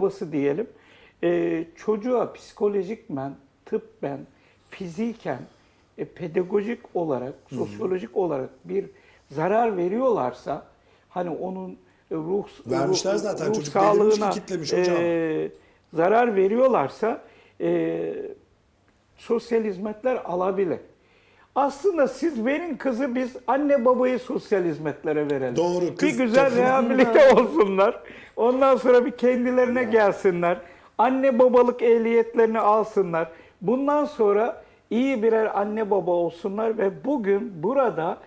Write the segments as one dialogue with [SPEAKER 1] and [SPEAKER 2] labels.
[SPEAKER 1] babası diyelim e, çocuğa psikolojikmen, tıbben, fiziken, e, pedagojik olarak, sosyolojik olarak bir zarar veriyorlarsa hani onun e, ruh
[SPEAKER 2] Vermişler
[SPEAKER 1] ruh-
[SPEAKER 2] zaten,
[SPEAKER 1] ruh
[SPEAKER 2] ki
[SPEAKER 1] sağlığına
[SPEAKER 2] kitlemiş hocam.
[SPEAKER 1] e, zarar veriyorlarsa e, sosyal hizmetler alabilir. Aslında siz verin kızı biz anne babayı sosyal hizmetlere verelim.
[SPEAKER 2] Doğru, kız
[SPEAKER 1] bir güzel
[SPEAKER 2] tabii.
[SPEAKER 1] rehabilite olsunlar. Ondan sonra bir kendilerine gelsinler. Anne babalık ehliyetlerini alsınlar. Bundan sonra iyi birer anne baba olsunlar ve bugün burada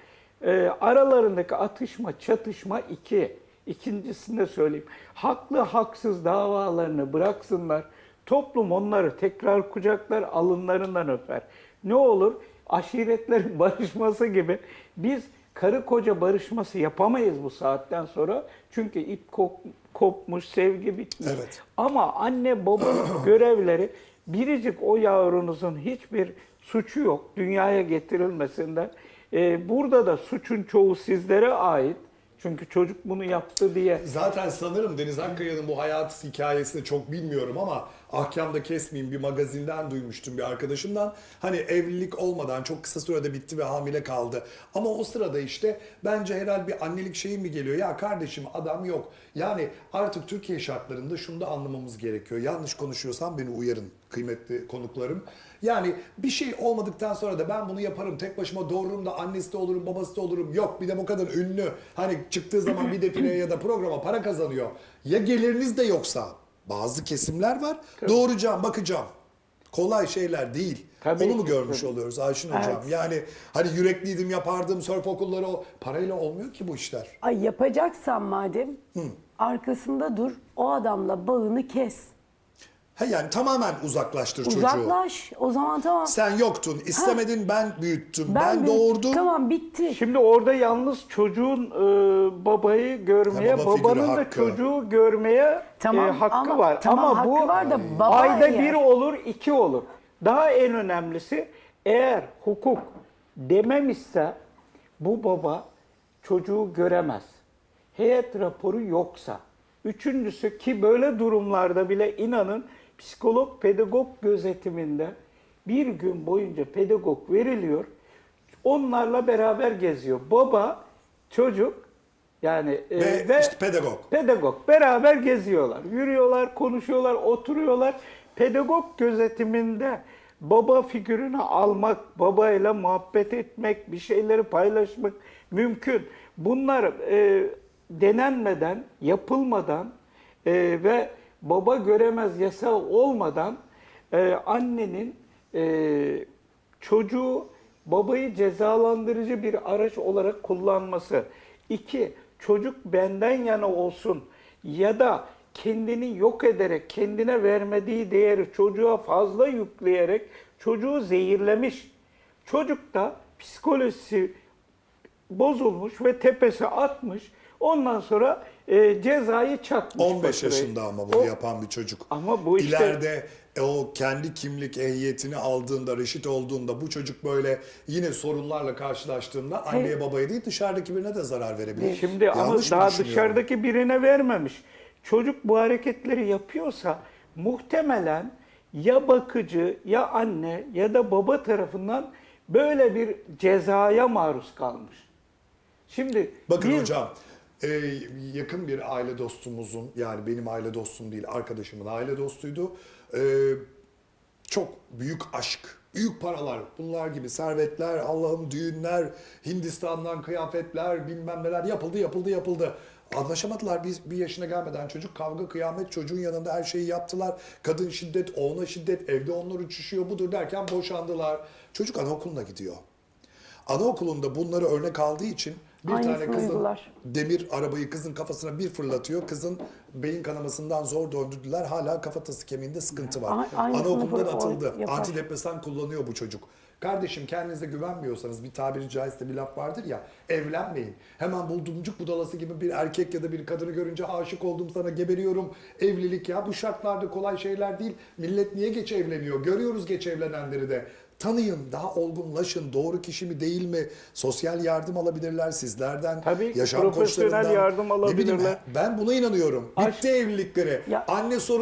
[SPEAKER 1] e, aralarındaki atışma, çatışma iki. İkincisini de söyleyeyim. Haklı haksız davalarını bıraksınlar. Toplum onları tekrar kucaklar, alınlarından öper. Ne olur? Aşiretlerin barışması gibi biz karı koca barışması yapamayız bu saatten sonra. Çünkü ip kop- kopmuş, sevgi bitmiş.
[SPEAKER 2] Evet.
[SPEAKER 1] Ama anne babanın görevleri biricik o yavrunuzun hiçbir suçu yok dünyaya getirilmesinde. Ee, burada da suçun çoğu sizlere ait. Çünkü çocuk bunu yaptı diye
[SPEAKER 2] Zaten sanırım Deniz Akkaya'nın bu hayat hikayesini çok bilmiyorum ama ahkamda kesmeyeyim bir magazinden duymuştum bir arkadaşımdan. Hani evlilik olmadan çok kısa sürede bitti ve hamile kaldı. Ama o sırada işte bence herhalde bir annelik şeyi mi geliyor? Ya kardeşim adam yok. Yani artık Türkiye şartlarında şunu da anlamamız gerekiyor. Yanlış konuşuyorsam beni uyarın kıymetli konuklarım. Yani bir şey olmadıktan sonra da ben bunu yaparım. Tek başıma doğururum da annesi de olurum, babası da olurum. Yok bir de bu kadar ünlü. Hani çıktığı zaman bir defileye ya da programa para kazanıyor. Ya geliriniz de yoksa bazı kesimler var. Doğuracağım, bakacağım. Kolay şeyler değil.
[SPEAKER 1] Tabii
[SPEAKER 2] Onu mu
[SPEAKER 1] ki,
[SPEAKER 2] görmüş
[SPEAKER 1] tabii.
[SPEAKER 2] oluyoruz Ayşin Hocam? Yani hani yürekliydim yapardım, surf okulları o. Parayla olmuyor ki bu işler.
[SPEAKER 3] Ay yapacaksan madem arkasında dur. O adamla bağını kes.
[SPEAKER 2] He yani tamamen uzaklaştır çocuğu.
[SPEAKER 3] Uzaklaş. O zaman tamam.
[SPEAKER 2] Sen yoktun, istemedin ben büyüttüm, ben,
[SPEAKER 3] bir-
[SPEAKER 2] doğurdum.
[SPEAKER 3] Tamam bitti.
[SPEAKER 1] Şimdi orada yalnız çocuğun e, babayı görmeye,
[SPEAKER 2] Ya baba figürü
[SPEAKER 1] babanın da
[SPEAKER 2] hakkı.
[SPEAKER 1] çocuğu görmeye
[SPEAKER 3] Tamam,
[SPEAKER 1] e, hakkı
[SPEAKER 3] ama-
[SPEAKER 1] var.
[SPEAKER 3] tamam,
[SPEAKER 1] ama
[SPEAKER 3] hakkı
[SPEAKER 1] bu
[SPEAKER 3] var da baba
[SPEAKER 1] ayda
[SPEAKER 3] eğer-
[SPEAKER 1] bir olur, iki olur. Daha en önemlisi eğer hukuk dememişse bu baba çocuğu göremez. Heyet raporu yoksa. Üçüncüsü ki böyle durumlarda bile inanın psikolog pedagog gözetiminde bir gün boyunca pedagog veriliyor. Onlarla beraber geziyor. Baba, çocuk yani e,
[SPEAKER 2] Ve işte pedagog.
[SPEAKER 1] pedagog beraber geziyorlar. Yürüyorlar, konuşuyorlar, oturuyorlar. Pedagog gözetiminde baba figürünü almak, babayla muhabbet etmek, bir şeyleri paylaşmak mümkün. Bunlar e, denenmeden, yapılmadan e, ve baba göremez yasal olmadan e, annenin e, çocuğu babayı cezalandırıcı bir araç olarak kullanması. İki, çocuk benden yana olsun ya da kendini yok ederek, kendine vermediği değeri çocuğa fazla yükleyerek çocuğu zehirlemiş. Çocuk da psikolojisi bozulmuş ve tepesi atmış. Ondan sonra e, cezayı çakmış.
[SPEAKER 2] 15
[SPEAKER 1] faturayı.
[SPEAKER 2] yaşında ama bunu
[SPEAKER 1] O-
[SPEAKER 2] yapan bir çocuk.
[SPEAKER 1] Ama bu işte-
[SPEAKER 2] İleride e, o kendi kimlik ehliyetini aldığında, reşit olduğunda bu çocuk böyle yine sorunlarla karşılaştığında anneye babaya değil dışarıdaki birine de zarar verebilir.
[SPEAKER 1] Şimdi
[SPEAKER 2] Yanlış
[SPEAKER 1] ama daha dışarıdaki birine vermemiş. Çocuk bu hareketleri yapıyorsa muhtemelen ya bakıcı ya anne ya da baba tarafından böyle bir cezaya maruz kalmış. Şimdi
[SPEAKER 2] Bakın
[SPEAKER 1] biz-
[SPEAKER 2] hocam e, yakın bir aile dostumuzun yani benim aile dostum değil arkadaşımın aile dostuydu. E, çok büyük aşk, büyük paralar, bunlar gibi servetler, Allah'ım düğünler, Hindistan'dan kıyafetler, bilmem neler yapıldı, yapıldı, yapıldı. Anlaşamadılar biz bir yaşına gelmeden çocuk kavga kıyamet çocuğun yanında her şeyi yaptılar. Kadın şiddet, o ona şiddet, evde onlar uçuşuyor budur derken boşandılar. Çocuk anaokuluna gidiyor. Anaokulunda bunları örnek aldığı için bir
[SPEAKER 3] Aynısını
[SPEAKER 2] tane kızın
[SPEAKER 3] uygular.
[SPEAKER 2] demir arabayı kızın kafasına bir fırlatıyor. Kızın beyin kanamasından zor döndürdüler. Hala kafatası kemiğinde sıkıntı var.
[SPEAKER 3] A-
[SPEAKER 2] Anaokulundan atıldı.
[SPEAKER 3] yapar.
[SPEAKER 2] Antidepresan kullanıyor bu çocuk. Kardeşim kendinize güvenmiyorsanız bir tabiri caizse bir laf vardır ya evlenmeyin. Hemen buldumcuk budalası gibi bir erkek ya da bir kadını görünce aşık oldum sana geberiyorum. Evlilik ya bu şartlarda kolay şeyler değil. Millet niye geç evleniyor? Görüyoruz geç evlenenleri de. Tanıyın, daha olgunlaşın, doğru kişi mi değil mi? Sosyal yardım alabilirler sizlerden.
[SPEAKER 1] Tabii ki,
[SPEAKER 2] yaşam
[SPEAKER 1] profesyonel
[SPEAKER 2] koçlarından.
[SPEAKER 1] yardım
[SPEAKER 2] Ne bileyim,
[SPEAKER 1] alabilirler.
[SPEAKER 2] ben buna inanıyorum. Bitti evlilikleri.
[SPEAKER 3] Ya-
[SPEAKER 2] Anne sorun